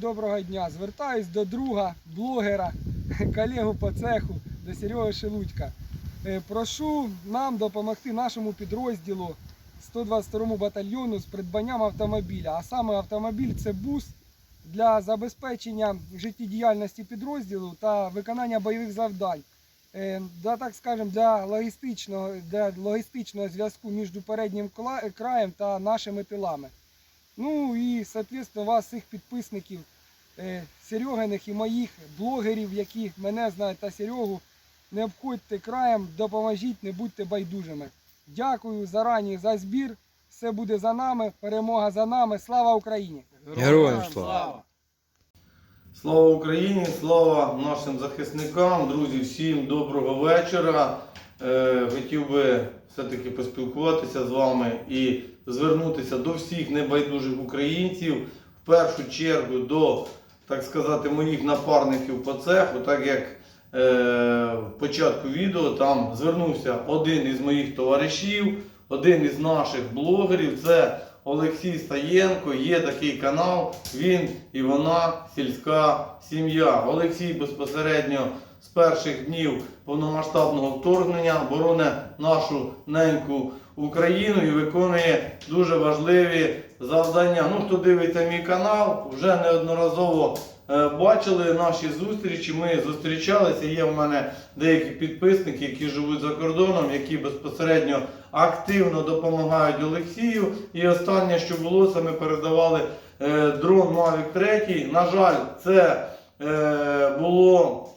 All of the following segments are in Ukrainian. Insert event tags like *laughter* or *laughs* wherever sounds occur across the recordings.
Доброго дня. Звертаюсь до друга, блогера, *laughs* колегу по цеху, до Сереги Шелудька. Е, Прошу нам допомогти нашому підрозділу 122 батальйону з придбанням автомобіля. А саме автомобіль це бус для забезпечення життєдіяльності підрозділу та виконання бойових завдань. Е, Да, так скажемо, для логістичного, для логістичного зв'язку між переднім краєм та нашими тилами. Ну і, соответственно, вас, всіх підписників е, Серегиних і моїх блогерів, які мене знають та Серегу, не обходьте краєм, допоможіть, не будьте байдужими. Дякую зарані за збір. Все буде за нами, перемога за нами. Слава Україні! Героям слава! Слава Україні, слава нашим захисникам, друзі, всім доброго вечора. Е, хотів би все-таки поспілкуватися з вами і звернутися до всіх небайдужих українців, в першу чергу до, так сказати, моїх напарників по цеху, так як е, в початку відео там звернувся один із моїх товаришів, один із наших блогерів. Це Олексій Стаєнко, є такий канал, він і вона сільська сім'я. Олексій безпосередньо з перших днів повномасштабного вторгнення боронить нашу неньку Україну і виконує дуже важливі завдання. Ну, хто дивиться мій канал, вже неодноразово е, бачили наші зустрічі. Ми зустрічалися. Є в мене деякі підписники, які живуть за кордоном, які безпосередньо активно допомагають Олексію. І останнє, що було, це ми передавали е, дрон Mavic 3. На жаль, це е, було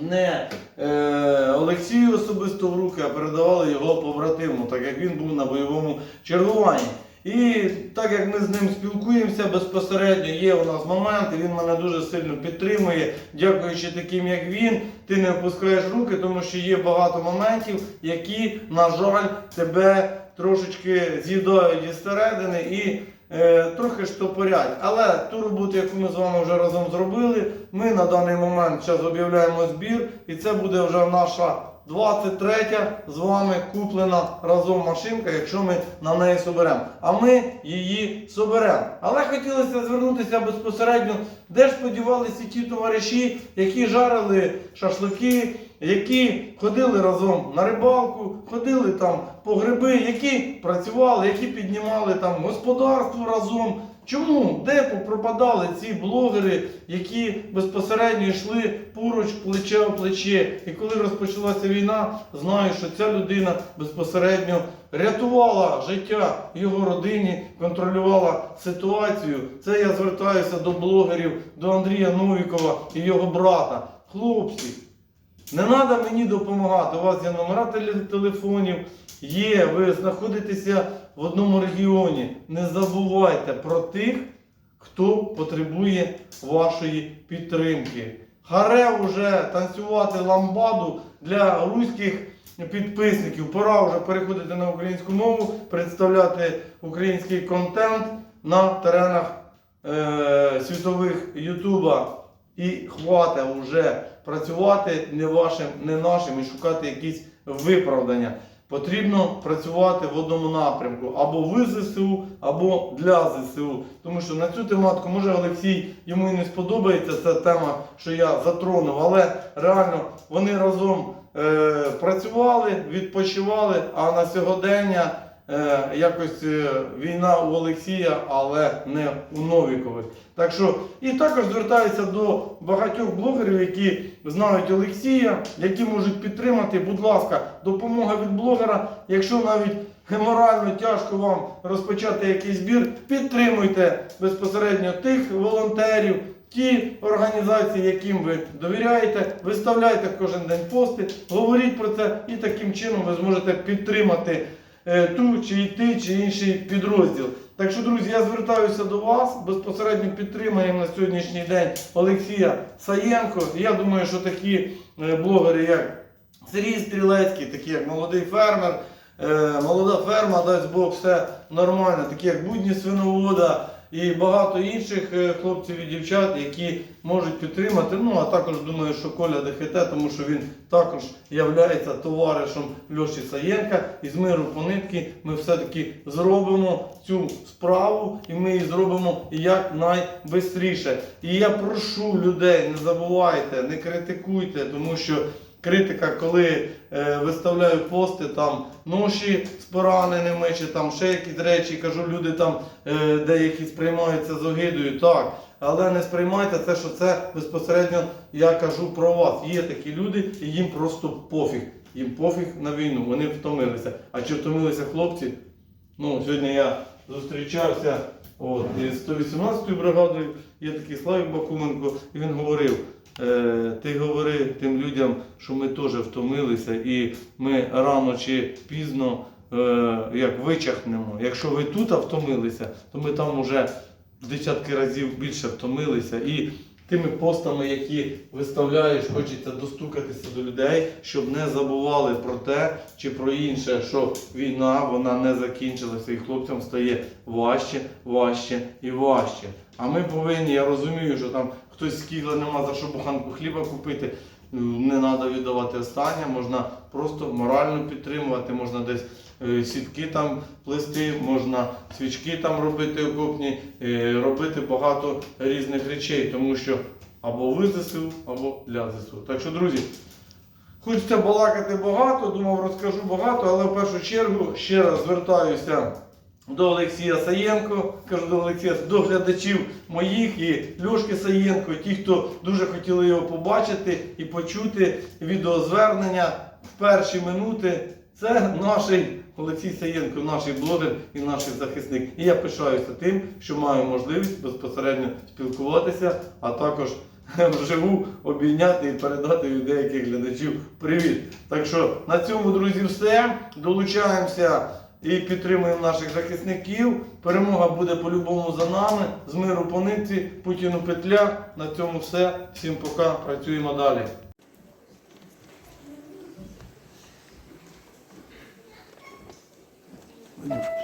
не е, Олексію особисто в руки, а передавали його побратиму, так як він був на бойовому чергуванні. І так як ми з ним спілкуємося безпосередньо, є у нас моменти, він мене дуже сильно підтримує. Дякуючи таким, як він, ти не опускаєш руки, тому що є багато моментів, які, на жаль, тебе трошечки з'їдають із середини і трохи штопорять. Але ту роботу, яку ми з вами вже разом зробили, ми на даний момент зараз об'являємо збір, і це буде вже наша 23 з вами куплена разом машинка, якщо ми на неї соберемо. А ми її соберемо. Але хотілося звернутися безпосередньо, де ж подівалися ті товариші, які жарили шашлики, які ходили разом на рибалку, ходили там по гриби, які працювали, які піднімали там господарство разом. Чому? Де пропадали ці блогери, які безпосередньо йшли поруч плече о плече? І коли розпочалася війна, знаю, що ця людина безпосередньо рятувала життя його родині, контролювала ситуацію. Це я звертаюся до блогерів, до Андрія Новікова і його брата. Хлопці, не треба мені допомагати. У вас є номера телефонів, є, ви знаходитеся в одному регіоні. Не забувайте про тих, хто потребує вашої підтримки. Харе вже танцювати ламбаду для руських підписників. Пора вже переходити на українську мову, представляти український контент на теренах е, світових Ютуба. І хватить вже працювати не вашим, не нашим і шукати якісь виправдання. Потрібно працювати в одному напрямку або в ЗСУ, або для ЗСУ. Тому що на цю тематику, може Олексій йому і не сподобається ця тема, що я затронув, але реально вони разом е, працювали, відпочивали, а на сьогодення е, якось е, війна у Олексія, але не у Новікових. Так що і також звертаюся до багатьох блогерів, які знають Олексія, які можуть підтримати. Будь ласка, допомога від блогера. Якщо навіть морально тяжко вам розпочати якийсь збір, підтримуйте безпосередньо тих волонтерів. Ті організації, яким ви довіряєте, виставляйте кожен день пости, говоріть про це, і таким чином ви зможете підтримати ту чи йти, чи інший підрозділ. Так що, друзі, я звертаюся до вас, безпосередньо підтримаємо на сьогоднішній день Олексія Саєнко. Я думаю, що такі е, блогери, як Сергій Стрілецький, такі як молодий фермер, е, молода ферма, дасть Бог, все нормально, такі як будні свиновода. І багато інших е, хлопців і дівчат, які можуть підтримати. Ну а також думаю, що Коля ДХТ, тому що він також являється товаришем Льоші Саєнка. І з миру по нитки ми все-таки зробимо цю справу, і ми її зробимо якнайбистріше. І я прошу людей, не забувайте, не критикуйте, тому що. Критика, коли е, виставляю пости там ноші з пораненими, чи там ще якісь речі, кажу, люди там е, деякі сприймаються з огидою, так. Але не сприймайте це, що це безпосередньо я кажу про вас. Є такі люди, і їм просто пофіг. Їм пофіг на війну, вони втомилися. А чи втомилися хлопці? Ну, сьогодні я зустрічався от, із 118-ю бригадою, є такий Славік Бакуменко, і він говорив. Е, ти говори тим людям, що ми теж втомилися, і ми рано чи пізно е, як вичахнемо. Якщо ви тут втомилися, то ми там вже в десятки разів більше втомилися. І тими постами, які виставляєш, хочеться достукатися до людей, щоб не забували про те чи про інше, що війна вона не закінчилася, і хлопцям стає важче, важче і важче. А ми повинні, я розумію, що там хтось скігла нема за що буханку хліба купити. Не треба віддавати останнє, можна просто морально підтримувати, можна десь сітки там плести, можна свічки там робити окопні, е, робити багато різних речей, тому що або ви ЗСУ, або для ЗСУ. Так що, друзі, хочеться балакати багато, думав, розкажу багато, але в першу чергу ще раз звертаюся до Олексія Саєнко, кажу до Олексія, до глядачів моїх і Льошки Саєнко, ті, хто дуже хотіли його побачити і почути відеозвернення в перші минути. Це наш Олексій Саєнко, наш блогер і наш захисник. І я пишаюся тим, що маю можливість безпосередньо спілкуватися, а також *laughs* вживу обійняти і передати від деяких глядачів привіт. Так що на цьому, друзі, все. Долучаємося і підтримуємо наших захисників. Перемога буде по-любому за нами. З миру по нитці, Путіну петля. На цьому все. Всім пока. Працюємо далі. Мамо,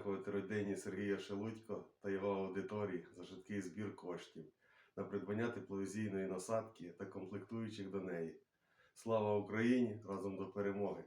подякувати родині Сергія Шелудько та його аудиторії за швидкий збір коштів на придбання тепловізійної насадки та комплектуючих до неї. Слава Україні! Разом до перемоги!